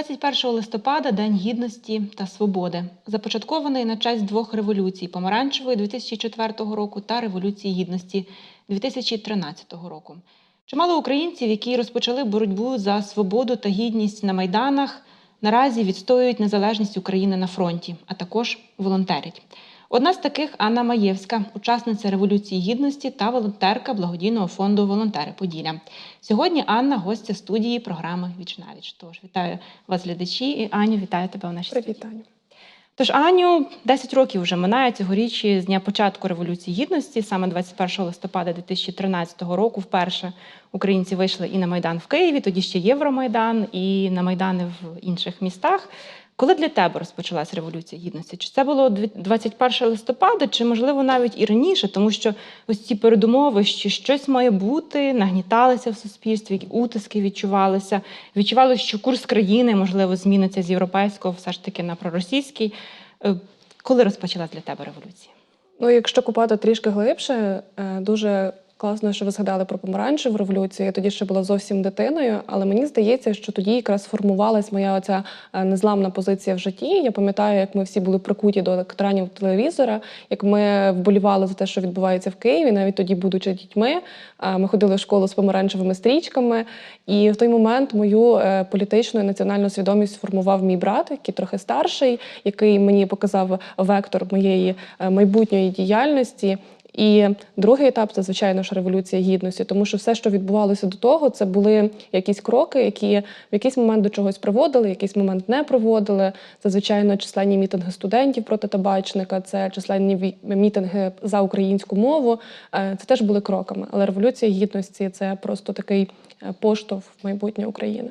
21 листопада День гідності та свободи, започаткований на честь двох революцій помаранчевої 2004 року та революції гідності 2013 року. Чимало українців, які розпочали боротьбу за свободу та гідність на майданах, наразі відстоюють незалежність України на фронті, а також волонтерять. Одна з таких Анна Маєвська, учасниця революції гідності та волонтерка благодійного фонду Волонтери Поділля. Сьогодні Анна гостя студії програми Вічнавіч. Тож вітаю вас, глядачі, і Аню, вітаю тебе у нашій студії. Тож Аню 10 років вже минає цьогоріч з дня початку революції гідності, саме 21 листопада 2013 року. Вперше українці вийшли і на майдан в Києві, тоді ще Євромайдан, і на майдани в інших містах. Коли для тебе розпочалась революція гідності? Чи це було 21 листопада, чи можливо навіть і раніше, тому що ось ці передумови, що щось має бути, нагніталися в суспільстві, утиски відчувалися. Відчувалося, що курс країни можливо зміниться з європейського все ж таки на проросійський. Е, Коли розпочалась для тебе революція? Ну, якщо купати трішки глибше, е, дуже класно, що ви згадали про помаранчеву революцію. Я тоді ще була зовсім дитиною, але мені здається, що тоді якраз формувалась моя оця е, незламна позиція в житті. Я пам'ятаю, як ми всі були прикуті до екранів телевізора, як ми вболівали за те, що відбувається в Києві, навіть тоді, будучи дітьми. Е, Ми ходили в школу з помаранчевими стрічками. І в той момент мою е, політичну і національну свідомість сформував мій брат, який трохи старший, який мені показав вектор моєї майбутньої діяльності. І другий етап це звичайно ж революція гідності, тому що все, що відбувалося до того, це були якісь кроки, які в якийсь момент до чогось приводили, в якийсь момент не приводили. Це звичайно численні мітинги студентів проти табачника, це численні мітинги за українську мову. Е, Це теж були кроками. Але революція гідності це просто такий е, поштовх в майбутнє України.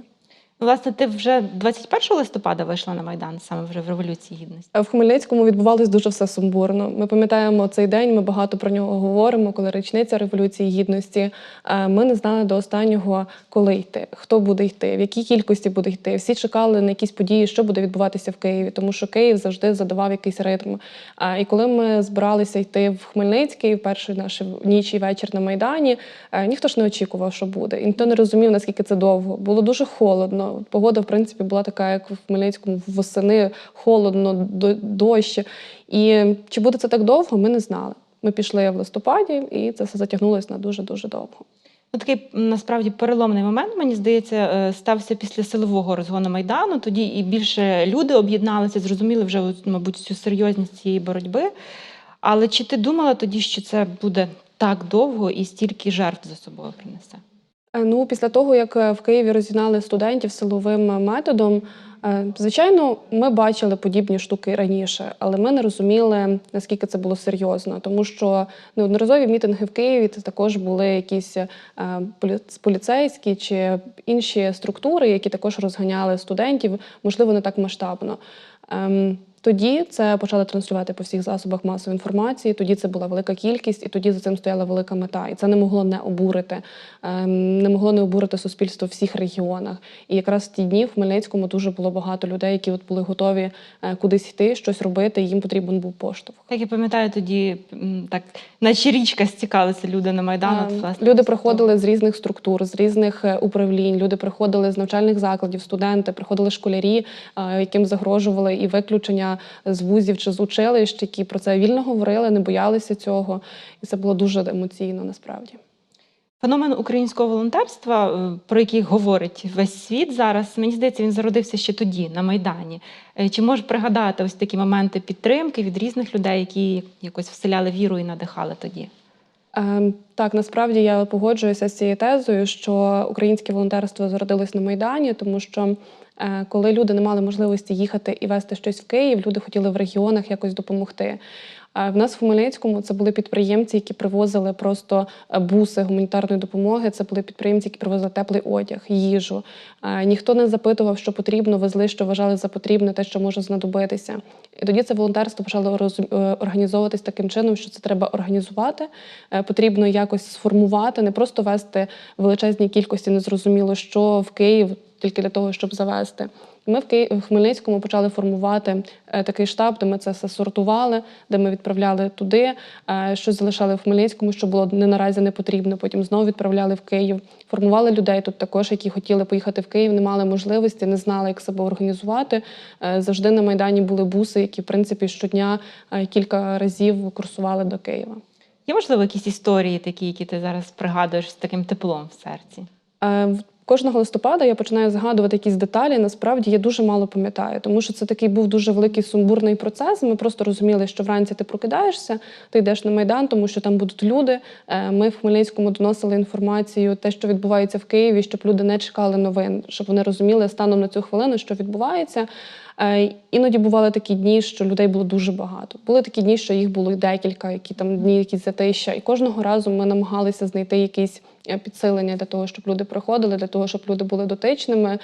Власне, ти вже 21 листопада вийшла на майдан саме вже в революції гідності. В Хмельницькому відбувалось дуже все сумбурно. Ми пам'ятаємо цей день. Ми багато про нього говоримо. Коли річниця революції гідності. Е, Ми не знали до останнього, коли йти, хто буде йти, в якій кількості буде йти. Всі чекали на якісь події, що буде відбуватися в Києві, тому що Київ завжди задавав якийсь ритм. Е, І коли ми збиралися йти в Хмельницький, в перший наш ніч і вечір на майдані, е, ніхто ж не очікував, що буде, і ніхто не розумів, наскільки це довго. Було дуже холодно. Погода, в принципі, була така, як в Хмельницькому восени, холодно, дощ. І чи буде це так довго, ми не знали. Ми пішли в листопаді, і це все затягнулося на дуже дуже довго. Ну, такий насправді переломний момент, мені здається, е, стався після силового розгону майдану. Тоді і більше люди об'єдналися, зрозуміли вже, мабуть, всю серйозність цієї боротьби. Але чи ти думала тоді, що це буде так довго і стільки жертв за собою принесе? Е, Ну, після того, як е, в Києві розігнали студентів силовим е, методом, звичайно, ми бачили подібні штуки раніше, але ми не розуміли, наскільки це було серйозно, тому що неодноразові мітинги в Києві це також були якісь поліцейські чи інші структури, які також розганяли студентів, можливо, не так масштабно. Ем, Тоді це почали транслювати по всіх засобах масової інформації. Тоді це була велика кількість, і тоді за цим стояла велика мета. І це не могло не обурити, ем, не могло не обурити суспільство в всіх регіонах. І якраз в ті дні в Хмельницькому дуже було багато людей, які от були готові е, кудись йти, щось робити. і Їм потрібен був поштовх. Так я пам'ятаю, тоді так, наче річка стікалися люди на майдан. Ем, От, власне, Люди приходили з різних структур, з різних е, управлінь. Люди приходили з навчальних закладів, студенти, приходили школярі, е, яким загрожували і виключення з вузів чи з училищ, які про це вільно говорили, не боялися цього. І це було дуже емоційно насправді. Феномен українського волонтерства, е, про який говорить весь світ зараз, мені здається, він зародився ще тоді, на Майдані. Е, Чи можеш пригадати ось такі моменти підтримки від різних людей, які якось вселяли віру і надихали тоді? Ем, Так, насправді я погоджуюся з цією тезою, що українське волонтерство зародилось на Майдані, тому що коли люди не мали можливості їхати і вести щось в Київ, люди хотіли в регіонах якось допомогти. Е, В нас в Хмельницькому це були підприємці, які привозили просто е, буси гуманітарної допомоги. Це були підприємці, які привозили теплий одяг, їжу. Е, Ніхто не запитував, що потрібно, везли, що вважали за потрібне, те, що може знадобитися. І тоді це волонтерство почало е, організовуватись таким чином, що це треба організувати. Е, Потрібно якось сформувати, не просто вести величезні кількості, незрозуміло, що в Київ тільки для того, щоб завести. Ми в Ки- в Хмельницькому почали формувати е, такий штаб, де ми це все сортували, де ми відправляли туди, е, щось залишали в Хмельницькому, що було не наразі не потрібно. Потім знову відправляли в Київ. Формували людей тут також, які хотіли поїхати в Київ, не мали можливості, не знали, як себе організувати. Е, Завжди на майдані були буси, які в принципі щодня кілька разів курсували до Києва. Є, можливо, якісь історії такі, які ти зараз пригадуєш з таким теплом в серці? Кожного листопада я починаю згадувати якісь деталі. Насправді я дуже мало пам'ятаю, тому що це такий був дуже великий сумбурний процес. Ми просто розуміли, що вранці ти прокидаєшся, ти йдеш на майдан, тому що там будуть люди. Е, Ми в Хмельницькому доносили інформацію, те, що відбувається в Києві, щоб люди не чекали новин, щоб вони розуміли станом на цю хвилину, що відбувається. Е, Іноді бували такі дні, що людей було дуже багато. Були такі дні, що їх було декілька, які там дні, якісь затища. І кожного разу ми намагалися знайти якісь е, підсилення для того, щоб люди приходили, для того, щоб люди були дотичними.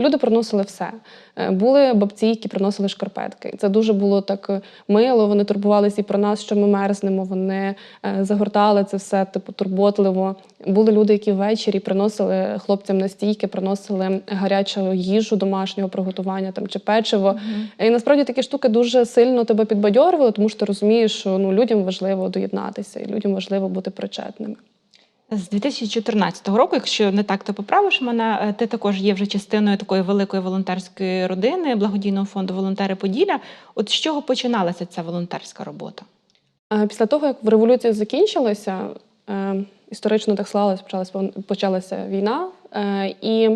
Люди приносили все. Е, Були бабці, які приносили шкарпетки. Це дуже було так е, мило. Вони турбувалися і про нас, що ми мерзнемо. Вони е, загортали це все типу турботливо. Були люди, які ввечері приносили хлопцям на стійки, приносили гарячу їжу домашнього приготування там чи печиво. І насправді такі штуки дуже сильно тебе підбадьорювали, тому що ти розумієш, що ну людям важливо доєднатися, і людям важливо бути причетними. З 2014 року, якщо не так, то поправиш мене. е, Ти також є вже частиною такої великої волонтерської родини благодійного фонду Волонтери Поділля. От з чого починалася ця волонтерська робота? Після того, як революція закінчилася, е, історично так склалося, почалася, війна, е, і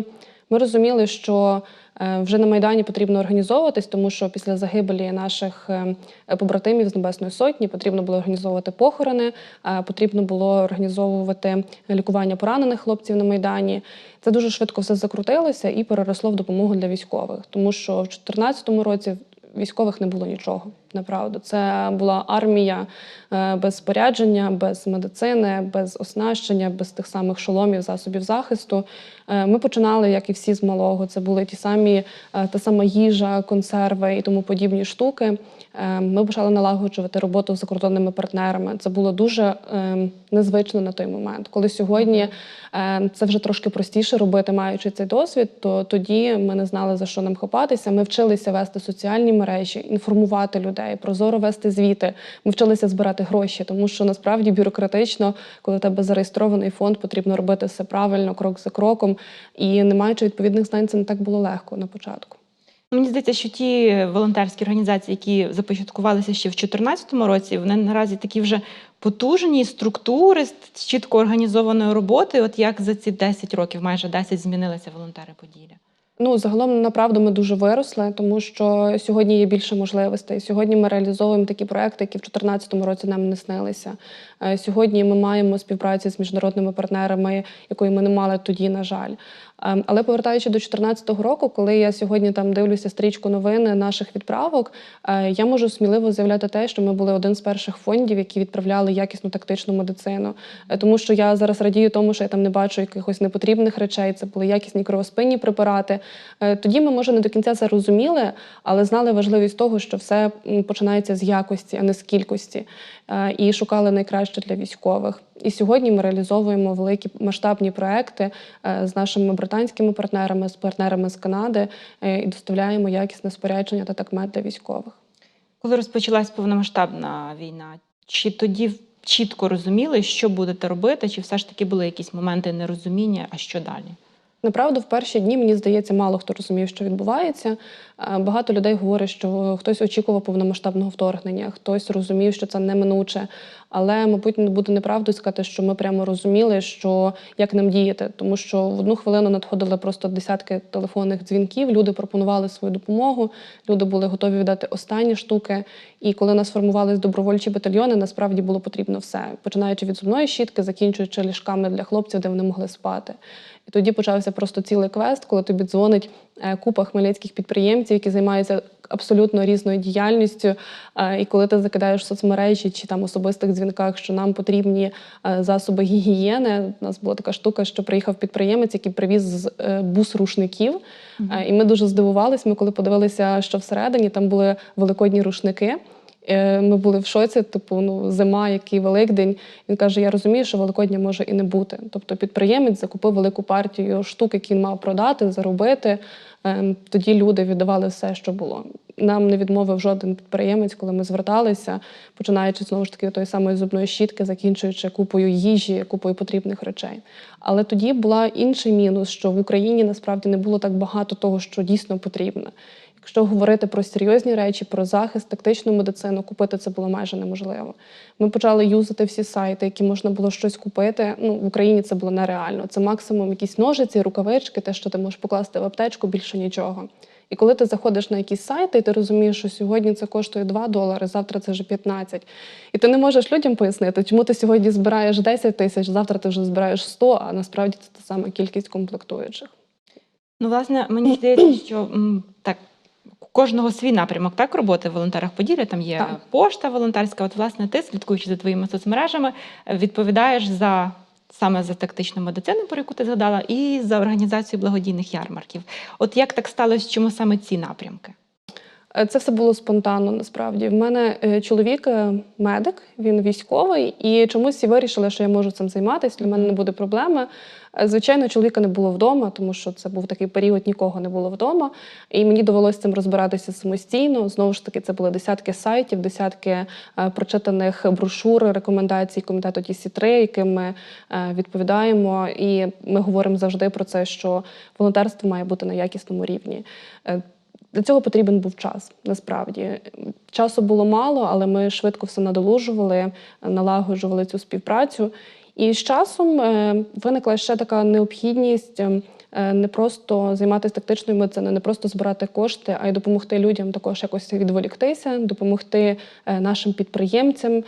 ми розуміли, що вже на Майдані потрібно організовуватись, тому що після загибелі наших е, побратимів з Небесної Сотні потрібно було організовувати похорони, е, потрібно було організовувати лікування поранених хлопців на Майдані. Це дуже швидко все закрутилося і переросло в допомогу для військових, тому що в 2014 році військових не було нічого. Направду, це була армія е, без спорядження, без медицини, без оснащення, без тих самих шоломів, засобів захисту. Е, Ми починали, як і всі з малого. Це були ті самі е, та сама їжа, консерви і тому подібні штуки. Ми почали налагоджувати роботу з закордонними партнерами. Це було дуже е, незвично на той момент. Коли сьогодні це вже трошки простіше робити, маючи цей досвід, то тоді ми не знали за що нам хапатися. Ми вчилися вести соціальні мережі, інформувати людей, прозоро вести звіти. Ми вчилися збирати гроші, тому що насправді бюрократично, коли у тебе зареєстрований фонд, потрібно робити все правильно, крок за кроком. І не маючи відповідних знань, це не так було легко на початку. Мені здається, що ті волонтерські організації, які започаткувалися ще в 2014 році, вони наразі такі вже потужні структури з чітко організованою роботою. От як за ці 10 років, майже 10, змінилися волонтери Поділля? Ну, загалом, направду, ми дуже виросли, тому що сьогодні є більше можливостей. Сьогодні ми реалізовуємо такі проекти, які в 2014 році нам не снилися. Е, Сьогодні ми маємо співпрацю з міжнародними партнерами, якої ми не мали тоді, на жаль. Ем, Але повертаючи до 2014 року, коли я сьогодні там дивлюся стрічку новини наших відправок, е, я можу сміливо заявляти те, що ми були один з перших фондів, які відправляли якісну тактичну медицину. Е, Тому що я зараз радію тому, що я там не бачу якихось непотрібних речей. Це були якісні кровоспинні препарати. Е, Тоді ми, може, не до кінця це розуміли, але знали важливість того, що все починається з якості, а не з кількості, Е, і шукали найкраще для військових. І сьогодні ми реалізовуємо великі масштабні проекти е, з нашими британськими партнерами, з партнерами з Канади і доставляємо якісне спорядження та такмет для військових. Коли розпочалась повномасштабна війна, чи тоді чітко розуміли, що будете робити, чи все ж таки були якісь моменти нерозуміння, а що далі? Направду, в перші дні мені здається, мало хто розумів, що відбувається. Е, Багато людей говорить, що хтось очікував повномасштабного вторгнення, хтось розумів, що це неминуче. Але, мабуть, не буде неправдою сказати, що ми прямо розуміли, що як нам діяти, тому що в одну хвилину надходили просто десятки телефонних дзвінків. Люди пропонували свою допомогу, люди були готові віддати останні штуки. І коли нас формувались добровольчі батальйони, насправді було потрібно все, починаючи від зубної щітки, закінчуючи ліжками для хлопців, де вони могли спати. І тоді почався просто цілий квест, коли тобі дзвонить е, купа хмельницьких підприємців, які займаються абсолютно різною діяльністю. Е, І коли ти закидаєш в соцмережі чи там особистих дзвінках, що нам потрібні е, засоби гігієни. У нас була така штука, що приїхав підприємець, який привіз з- бус рушників. Е, І ми дуже здивувалися. Ми коли подивилися, що всередині там були великодні рушники. Е, Ми були в шоці, типу, ну зима, який Великдень. Він каже: Я розумію, що Великодня може і не бути. Тобто підприємець закупив велику партію штук, які він мав продати, заробити. Ем, Тоді люди віддавали все, що було. Нам не відмовив жоден підприємець, коли ми зверталися, починаючи знову ж таки тої самої зубної щітки, закінчуючи купою їжі, купою потрібних речей. Але тоді була інший мінус, що в Україні насправді не було так багато того, що дійсно потрібно. Якщо говорити про серйозні речі, про захист, тактичну медицину, купити це було майже неможливо. Ми почали юзати всі сайти, які можна було щось купити. Ну в Україні це було нереально. Це максимум якісь ножиці, рукавички, те, що ти можеш покласти в аптечку, більше нічого. І коли ти заходиш на якісь сайти, і ти розумієш, що сьогодні це коштує 2 долари, завтра це вже 15. І ти не можеш людям пояснити, чому ти сьогодні збираєш 10 тисяч, завтра ти вже збираєш 100, а насправді це та сама кількість комплектуючих. Ну, власне, мені здається, що так. У кожного свій напрямок так роботи в волонтерах Поділля. Там є Так. пошта волонтерська. От, власне, ти, слідкуючи за твоїми соцмережами, е, відповідаєш за саме за тактичну медицину, про яку ти згадала, і за організацію благодійних ярмарків. От як так сталося, чому саме ці напрямки? Е, Це все було спонтанно. Насправді в мене е, чоловік е, медик, він військовий, і чомусь всі вирішили, що я можу цим займатися. Для мене не буде проблеми. Звичайно, чоловіка не було вдома, тому що це був такий період, нікого не було вдома. І мені довелося цим розбиратися самостійно. Знову ж таки, це були десятки сайтів, десятки прочитаних брошур, рекомендацій комітету ТІСІ-3, яким ми відповідаємо. І ми говоримо завжди про це, що волонтерство має бути на якісному рівні. Для цього потрібен був час. Насправді часу було мало, але ми швидко все надолужували, налагоджували цю співпрацю. І з часом е, виникла ще така необхідність е, не просто займатися тактичною медициною, не просто збирати кошти, а й допомогти людям також якось відволіктися, допомогти е, нашим підприємцям.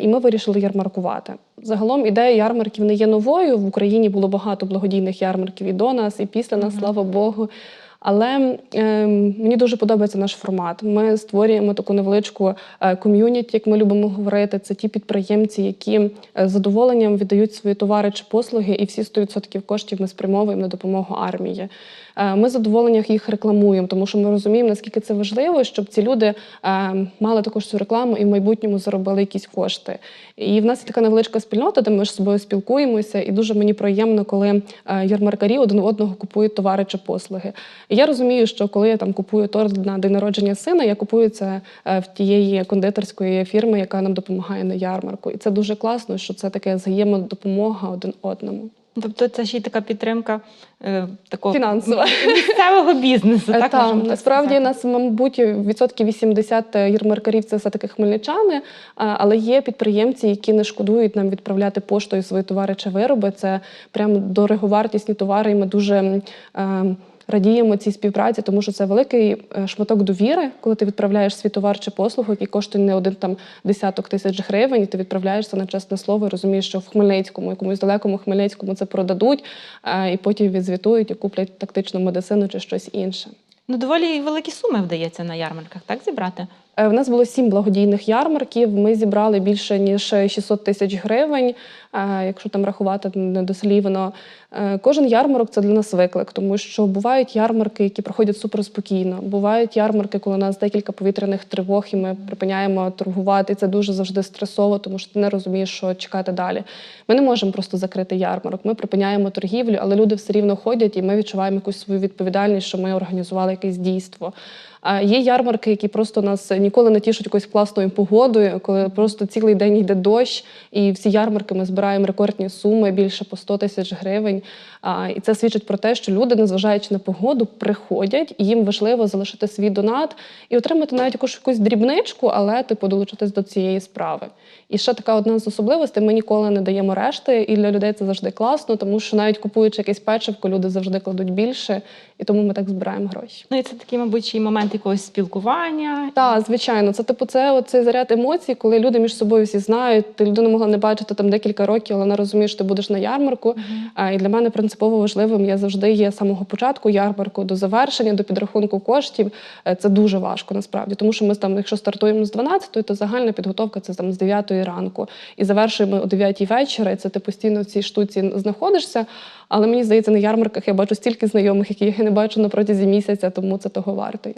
І ми вирішили ярмаркувати. Загалом ідея ярмарків не є новою. В Україні було багато благодійних ярмарків і до нас, і після нас, слава Богу. Але е, мені дуже подобається наш формат. Ми створюємо таку невеличку е, ком'юніті, як ми любимо говорити. Це ті підприємці, які е, з задоволенням віддають свої товари чи послуги, і всі 100% коштів ми спрямовуємо на допомогу армії. Е, Ми з їх рекламуємо, тому що ми розуміємо, наскільки це важливо, щоб ці люди е, мали також цю рекламу і в майбутньому заробили якісь кошти. І в нас є така невеличка спільнота, де ми ж з собою спілкуємося, і дуже мені приємно, коли е, ярмаркарі один одного купують товари чи послуги. І я розумію, що коли я там купую торт на день народження сина, я купую це в тієї кондитерської фірми, яка нам допомагає на ярмарку. І це дуже класно, що це таке взаємодопомога один одному. Тобто це ще й така підтримка е, такого Фінансова. місцевого бізнесу. Е, Так, Та, насправді нас, мабуть, відсотки 80 ярмаркарів це все-таки хмельничани, але є підприємці, які не шкодують нам відправляти поштою свої товари чи вироби. Це прям дороговартісні товари, і ми дуже. е, Радіємо цій співпраці, тому що це великий е, шматок довіри, коли ти відправляєш свій товар чи послугу, який коштує не один там десяток тисяч гривень, і ти відправляєшся на чесне слово, і розумієш, що в Хмельницькому, якомусь далекому Хмельницькому це продадуть, а і потім відзвітують і куплять тактичну медицину чи щось інше. Ну, доволі великі суми вдається на ярмарках, так зібрати? Е, В нас було сім благодійних ярмарків. Ми зібрали більше ніж 600 тисяч гривень. Е, Якщо там рахувати недослівно, Е, кожен ярмарок це для нас виклик, тому що бувають ярмарки, які проходять суперспокійно. Бувають ярмарки, коли у нас декілька повітряних тривог, і ми припиняємо торгувати. І це дуже завжди стресово, тому що ти не розумієш, що чекати далі. Ми не можемо просто закрити ярмарок. Ми припиняємо торгівлю, але люди все рівно ходять, і ми відчуваємо якусь свою відповідальність, що ми організували якесь дійство. А є ярмарки, які просто нас ніколи не тішать якоюсь класною погодою, коли просто цілий день йде дощ, і всі ярмарки ми збираємо рекордні суми більше по 100 тисяч гривень. А, і це свідчить про те, що люди, незважаючи на погоду, приходять, і їм важливо залишити свій донат і отримати навіть якусь якусь дрібничку, але типу долучитись до цієї справи. І ще така одна з особливостей: ми ніколи не даємо решти, і для людей це завжди класно, тому що навіть купуючи якесь печивко, люди завжди кладуть більше, і тому ми так збираємо гроші. Ну і це такий, мабуть, й момент якогось спілкування. Так, звичайно, це типу це цей заряд емоцій, коли люди між собою всі знають. Ти людину могла не бачити там декілька років, але вона розуміє, що ти будеш на ярмарку. А, І для мене принципово важливим я завжди є з самого початку ярмарку до завершення, до підрахунку коштів. Е, Це дуже важко насправді, тому що ми там, якщо стартуємо з 12, то загальна підготовка це там з 9 ранку і завершуємо о 9 вечора. І це ти постійно в цій штуці знаходишся. Але мені здається, на ярмарках я бачу стільки знайомих, яких я не бачу на протязі місяця, тому це того варто є.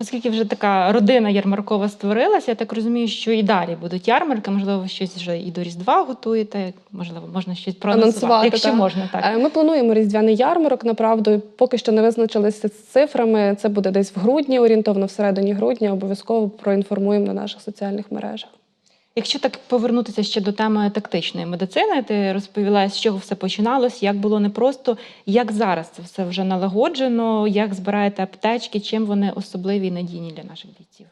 Оскільки вже така родина ярмаркова створилася, я так розумію, що і далі будуть ярмарки. Можливо, щось вже і до Різдва готуєте. Можливо, можна щось проанонсувати, Анонсувати, якщо так. можна так. Е, Ми плануємо різдвяний ярмарок. Направду, поки що не визначилися з цифрами. Це буде десь в грудні, орієнтовно всередині грудня. Обов'язково проінформуємо на наших соціальних мережах. Якщо так повернутися ще до теми тактичної медицини, ти розповіла, з чого все починалось, як було непросто, як зараз це все вже налагоджено, як збираєте аптечки, чим вони особливі і надійні для наших бійців.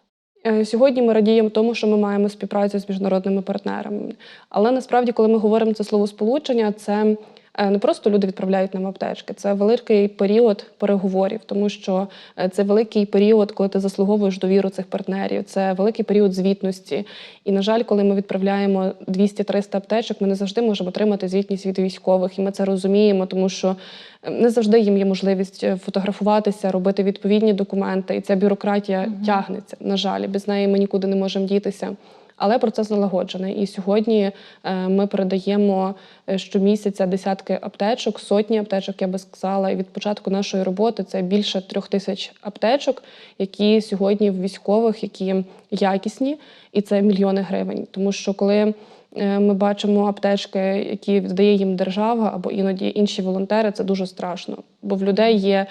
Е, Сьогодні ми радіємо тому, що ми маємо співпрацю з міжнародними партнерами. Але насправді, коли ми говоримо це словосполучення, це е, не просто люди відправляють нам аптечки, це великий період переговорів, тому що е, це великий період, коли ти заслуговуєш довіру цих партнерів. Це великий період звітності. І на жаль, коли ми відправляємо 200-300 аптечок, ми не завжди можемо отримати звітність від військових, і ми це розуміємо, тому що е, не завжди їм є можливість е, фотографуватися, робити відповідні документи, і ця бюрократія Мгм. тягнеться. На жаль, без неї ми нікуди не можемо дітися. Але процес налагоджений. І сьогодні е, ми передаємо е, щомісяця десятки аптечок, сотні аптечок, я би сказала. І від початку нашої роботи це більше трьох тисяч аптечок, які сьогодні в військових, які якісні, і це мільйони гривень. Тому що коли е, ми бачимо аптечки, які віддає їм держава або іноді інші волонтери, це дуже страшно. Бо в людей є.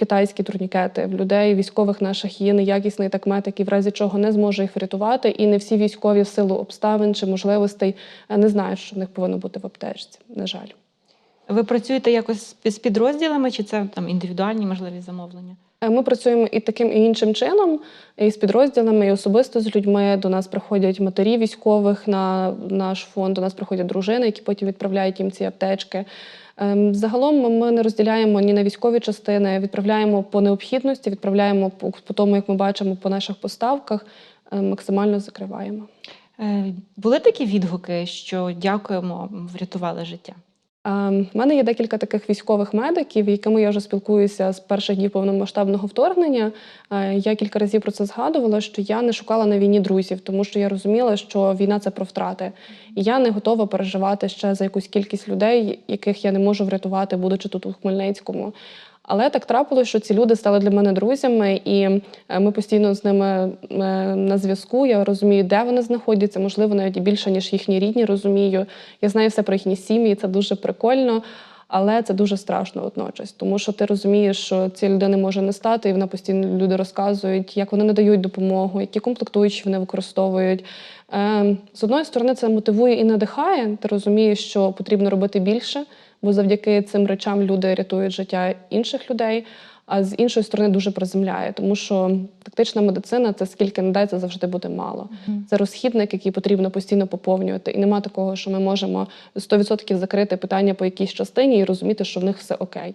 Китайські турнікети в людей військових наших є неякісний такмет, який в разі чого не зможе їх врятувати, і не всі військові в силу обставин чи можливостей е, не знають, що в них повинно бути в аптечці. На жаль. Ви працюєте якось з підрозділами, чи це там індивідуальні можливі замовлення? Е, Ми працюємо і таким, і іншим чином, і з підрозділами, і особисто з людьми. До нас приходять матері військових на наш фонд, до нас приходять дружини, які потім відправляють їм ці аптечки. Ем, Загалом ми- не розділяємо ні на військові частини, відправляємо по необхідності, відправляємо по, по тому, як ми бачимо по наших поставках, е, максимально закриваємо. Е, Були такі відгуки, що дякуємо, врятували життя. У мене є декілька таких військових медиків, якими я вже спілкуюся з перших днів повномасштабного вторгнення. Е, Я кілька разів про це згадувала, що я не шукала на війні друзів, тому що я розуміла, що війна це про втрати. І я не готова переживати ще за якусь кількість людей, яких я не можу врятувати, будучи тут у Хмельницькому. Але так трапилося, що ці люди стали для мене друзями, і е, ми постійно з ними е, на зв'язку. Я розумію, де вони знаходяться, можливо, навіть більше, ніж їхні рідні розумію. Я знаю все про їхні сім'ї, це дуже прикольно, але це дуже страшно водночас, тому що ти розумієш, що ці людини може не стати, і вона постійно люди розказують, як вони надають допомогу, які комплектуючі вони використовують. Е, З одної сторони, це мотивує і надихає. Ти розумієш, що потрібно робити більше, бо завдяки цим речам люди рятують життя інших людей. А з іншої сторони дуже приземляє, тому що тактична медицина це скільки не дай, завжди буде мало. Це розхідник, який потрібно постійно поповнювати. І нема такого, що ми можемо 100% закрити питання по якійсь частині і розуміти, що в них все окей.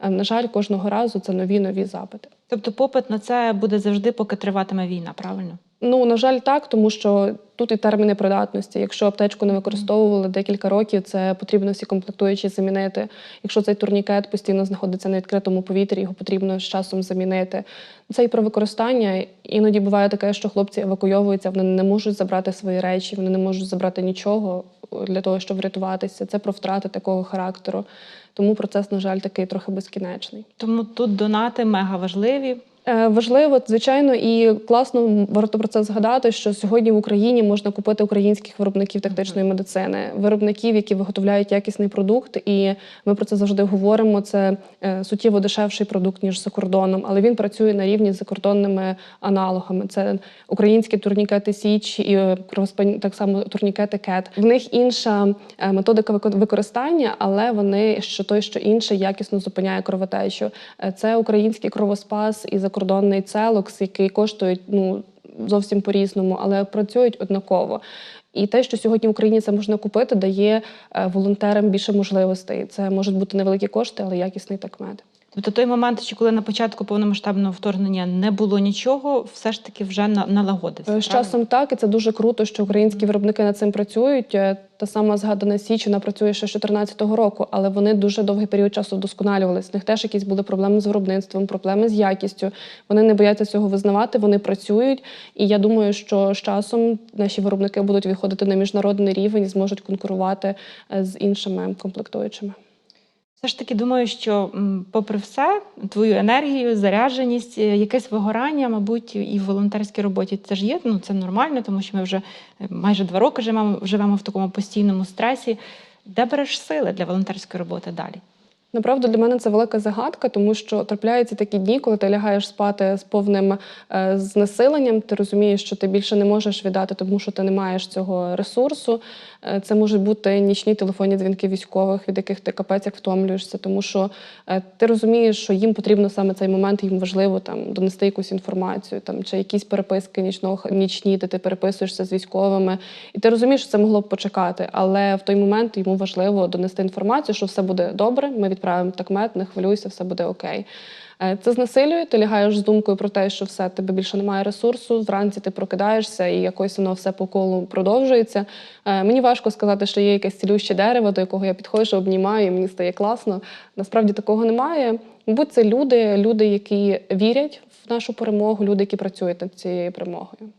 Е, На жаль, кожного разу це нові нові запити. Тобто попит на це буде завжди, поки триватиме війна, правильно? Ну на жаль, так, тому що тут і терміни придатності. Якщо аптечку не використовували декілька років, це потрібно всі комплектуючі замінити. Якщо цей турнікет постійно знаходиться на відкритому повітрі, його потрібно з часом замінити. Це і про використання. Іноді буває таке, що хлопці евакуйовуються, вони не можуть забрати свої речі, вони не можуть забрати нічого для того, щоб врятуватися. Це про втрати такого характеру. Тому процес, на жаль, такий трохи безкінечний. Тому тут донати мега важливі. Е, Важливо, звичайно, і класно варто про це згадати, що сьогодні в Україні можна купити українських виробників тактичної медицини, виробників, які виготовляють якісний продукт. І ми про це завжди говоримо. Це е, суттєво дешевший продукт ніж за кордоном, але він працює на рівні з закордонними аналогами. Це українські турнікети Січ і е, так само турнікети КЕТ. В них інша е, методика використання, але вони що той, що інше якісно зупиняє кровотечу. Е, Це український кровоспас і закордонний целокс, який коштують ну зовсім по-різному, але працюють однаково. І те, що сьогодні в Україні це можна купити, дає е, волонтерам більше можливостей. Це можуть бути невеликі кошти, але якісний такмет. Тобто той момент, що коли на початку повномасштабного вторгнення не було нічого, все ж таки вже на- налагодився. Е, З правильно? часом так, і це дуже круто, що українські виробники над цим працюють. Е, Та сама згадана Січ, вона працює ще з 2014 року, але вони дуже довгий період часу вдосконалювалися. В них теж якісь були проблеми з виробництвом, проблеми з якістю. Вони не бояться цього визнавати, вони працюють. І я думаю, що з часом наші виробники будуть виходити на міжнародний рівень і зможуть конкурувати е, з іншими комплектуючими. Все ж таки думаю, що попри все, твою енергію, зарядженість, е, якесь вигорання, мабуть, і в волонтерській роботі це ж є. Ну це нормально, тому що ми вже е, майже два роки живемо, живемо в такому постійному стресі. Де береш сили для волонтерської роботи далі? Направду для мене це велика загадка, тому що трапляються такі дні, коли ти лягаєш спати з повним е, знесиленням. Ти розумієш, що ти більше не можеш віддати, тому що ти не маєш цього ресурсу. Е, Це можуть бути нічні телефонні дзвінки військових, від яких ти капець як втомлюєшся, тому що е, ти розумієш, що їм потрібно саме цей момент, їм важливо там донести якусь інформацію, там чи якісь переписки нічного нічні, де ти переписуєшся з військовими, і ти розумієш, що це могло б почекати, але в той момент йому важливо донести інформацію, що все буде добре. Ми відправимо такмет, не хвилюйся, все буде окей. Е, Це знесилює, ти лягаєш з думкою про те, що все, тебе більше немає ресурсу. Вранці ти прокидаєшся і якось воно все по колу продовжується. Е, Мені важко сказати, що є якесь цілюще дерево, до якого я підходжу, обнімаю, і мені стає класно. Насправді такого немає. Мабуть, це люди, люди, які вірять в нашу перемогу, люди, які працюють над цією перемогою.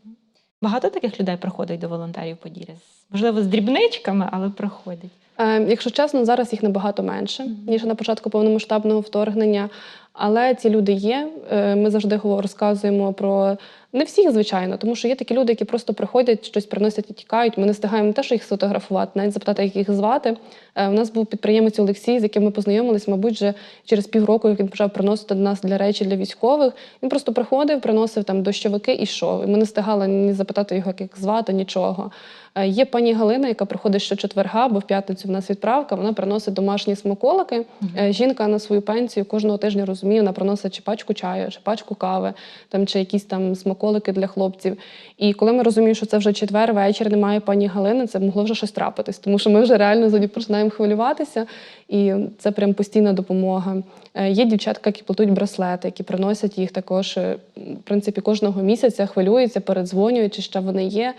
Багато таких людей приходить до волонтерів Поділля? Можливо, з дрібничками, але приходять. Е, Якщо чесно, зараз їх набагато менше, ніж на початку повномасштабного вторгнення. Але ці люди є. Е, Ми завжди розказуємо про не всіх, звичайно, тому що є такі люди, які просто приходять, щось приносять і тікають. Ми не встигаємо те, що їх сфотографувати, навіть запитати, як їх звати. Е, У нас був підприємець Олексій, з яким ми познайомились, мабуть, вже через півроку, як він почав приносити до нас для речі для військових. Він просто приходив, приносив там дощовики і йшов. І ми не встигали ні запитати його, як їх звати, нічого. Е, Є пані Галина, яка приходить щочетверга, бо в п'ятницю в нас відправка. Вона приносить домашні смаколики. Е, Жінка на свою пенсію кожного тижня розуміє, вона приносить чи пачку чаю, чи пачку кави, там чи якісь там смаколики для хлопців. І коли ми розуміємо, що це вже четвер, вечір, немає пані Галини, це могло вже щось трапитись, тому що ми вже реально тоді починаємо хвилюватися, і це прям постійна допомога. Е, Є дівчатка, які плетуть браслети, які приносять їх також в принципі кожного місяця, хвилюються, передзвонюють, чи ще вони є.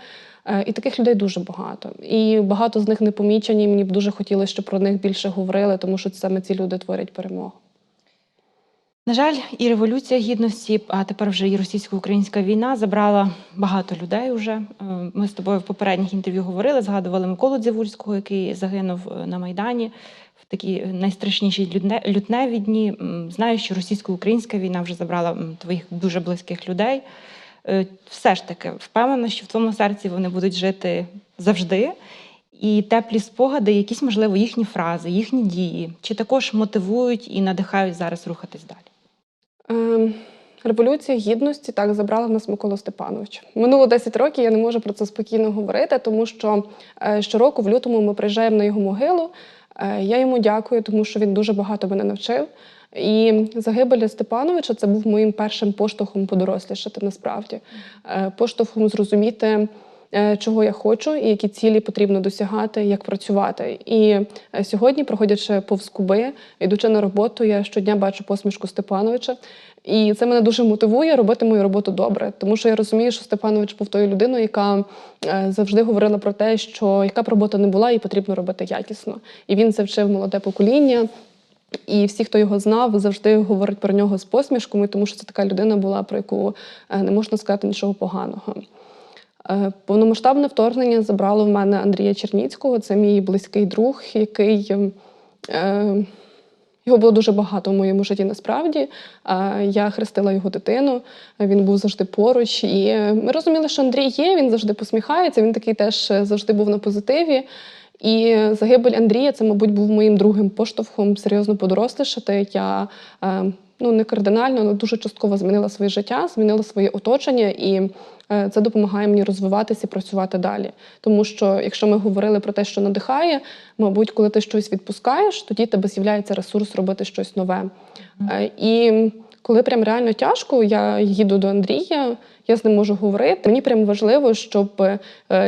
Е, І таких людей дуже багато. І багато з них не помічені. Мені б дуже хотілося, щоб про них більше говорили, тому що саме ці люди творять перемогу. На жаль, і революція гідності, а тепер вже і російсько-українська війна забрала багато людей. Уже Е, ми з тобою в попередніх інтерв'ю говорили, згадували Миколу Дзивульського, який загинув е, на майдані в такі найстрашніші лютне- лютневі дні. Знаю, що російсько-українська війна вже забрала твоїх дуже близьких людей. Е, Все ж таки впевнена, що в твоєму серці вони будуть жити завжди. І теплі спогади, якісь, можливо, їхні фрази, їхні дії, чи також мотивують і надихають зараз рухатись далі. Ем, Революція гідності так забрала в нас Микола Степанович. Минуло 10 років, я не можу про це спокійно говорити, тому що е, щороку в лютому ми приїжджаємо на його могилу. Е, Я йому дякую, тому що він дуже багато мене навчив. І загибель Степановича це був моїм першим поштовхом подорослішати насправді, Е, поштовхом зрозуміти, е, чого я хочу і які цілі потрібно досягати, як працювати. І е, сьогодні, проходячи повз куби, йдучи на роботу, я щодня бачу посмішку Степановича. І це мене дуже мотивує робити мою роботу добре, тому що я розумію, що Степанович був тою людиною, яка завжди говорила про те, що яка б робота не була, її потрібно робити якісно. І він це вчив молоде покоління. І всі, хто його знав, завжди говорять про нього з посмішками, тому що це така людина була, про яку е, не можна сказати нічого поганого. Е, Повномасштабне вторгнення забрало в мене Андрія Черніцького. Це мій близький друг, який е, його було дуже багато в моєму житті насправді. Я хрестила його дитину, він був завжди поруч. І ми розуміли, що Андрій є, він завжди посміхається, він такий теж завжди був на позитиві. І загибель Андрія це, мабуть, був моїм другим поштовхом серйозно подорослішати. Я е, ну не кардинально, але дуже частково змінила своє життя, змінила своє оточення, і е, це допомагає мені розвиватися і працювати далі. Тому що, якщо ми говорили про те, що надихає, мабуть, коли ти щось відпускаєш, тоді тебе з'являється ресурс робити щось нове. Е, І коли прям реально тяжко, я їду до Андрія, я з ним можу говорити. Мені прям важливо, щоб е,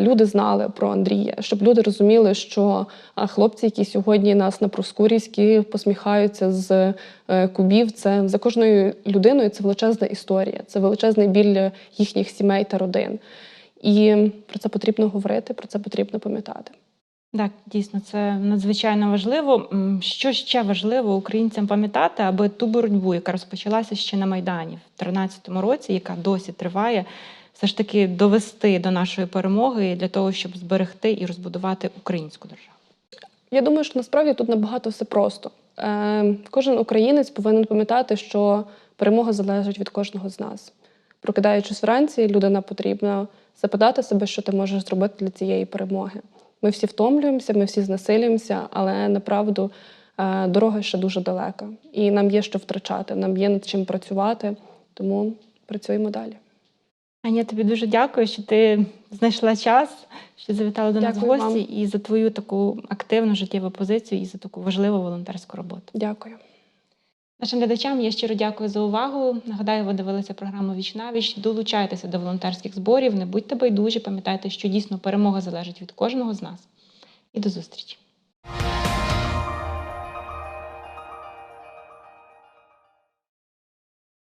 люди знали про Андрія, щоб люди розуміли, що хлопці, які сьогодні нас на Проскурівській посміхаються з е, кубів, це за кожною людиною це величезна історія, це величезний біль їхніх сімей та родин. І про це потрібно говорити, про це потрібно пам'ятати. Так, дійсно, це надзвичайно важливо. Що ще важливо українцям пам'ятати, аби ту боротьбу, яка розпочалася ще на Майдані в 2013 році, яка досі триває, все ж таки довести до нашої перемоги для того, щоб зберегти і розбудувати українську державу. Я думаю, що насправді тут набагато все просто. Е, кожен українець повинен пам'ятати, що перемога залежить від кожного з нас. Прокидаючись вранці, людина потрібно запитати себе, що ти можеш зробити для цієї перемоги. Ми всі втомлюємося, ми всі знесилюємося, але направду е, дорога ще дуже далека. І нам є що втрачати, нам є над чим працювати, тому працюємо далі. Аня, тобі дуже дякую, що ти знайшла час, що завітала до нас в гості, вам. і за твою таку активну життєву позицію, і за таку важливу волонтерську роботу. Дякую. Нашим глядачам я щиро дякую за увагу. Нагадаю, ви дивилися програму Віч на віч. Долучайтеся до волонтерських зборів, не будьте байдужі, пам'ятайте, що дійсно перемога залежить від кожного з нас. І до зустрічі!